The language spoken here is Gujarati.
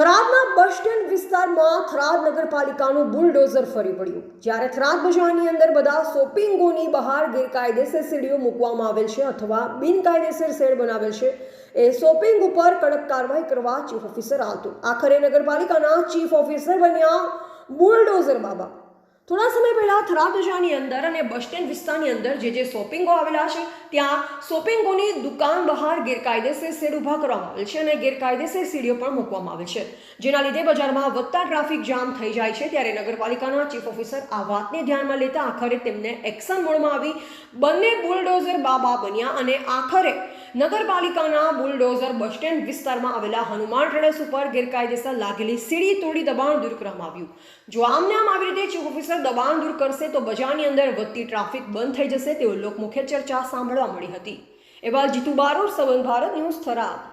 થરાદના બસ સ્ટેન્ડ વિસ્તારમાં થરાદ નગરપાલિકાનું બુલડોઝર ફરી પડ્યું. જ્યારે થરાદ બજારની અંદર બધા શોપિંગોની બહાર ગેરકાયદેસર સીડીઓ મૂકવામાં આવેલ છે અથવા બિનકાયદેસર શેડ બનાવેલ છે, એ શોપિંગ ઉપર કડક કાર્યવાહી કરવા ચીફ ઓફિસર આવતું આખરે નગરપાલિકાના ચીફ ઓફિસર બન્યા બુલડોઝર બાબા. થોડા સમય પહેલાં થરાદ અંદર અને બસ સ્ટેન્ડ વિસ્તારની અંદર જે જે શોપિંગો આવેલા છે, ત્યાં શોપિંગોની દુકાન બહાર ગેરકાયદેસર શેડ ઊભા કરવામાં આવેલ છે અને ગેરકાયદેસર સીડીઓ પણ મૂકવામાં આવેલ છે. જેના લીધે બજારમાં વધતા ટ્રાફિક જામ થઈ જાય છે ત્યારે નગરપાલિકાના ચીફ ઓફિસર આ વાતને ધ્યાનમાં લેતા આખરે તેમને એક્શન મોડમાં આવી બંને બુલડોઝર બાબા બન્યા અને આખરે નગરપાલિકાના બુલડોઝર બસ સ્ટેન્ડ વિસ્તારમાં આવેલા હનુમાન ટ્રેડર્સ ઉપર ગેરકાયદેસર લાગેલી સીડી તોડી દબાણ દૂર કરવામાં આવ્યું. જો આમને આમ આવી રીતે ચીફ ઓફિસર દબાણ દૂર કરશે તો બજારની અંદર વધતી ટ્રાફિક બંધ થઈ જશે તેવો લોકમુખ્ય ચર્ચા સાંભળવા મળી હતી. એવા જીતુ બારોર સંબંધ ભારત ન્યૂઝ થરાદ.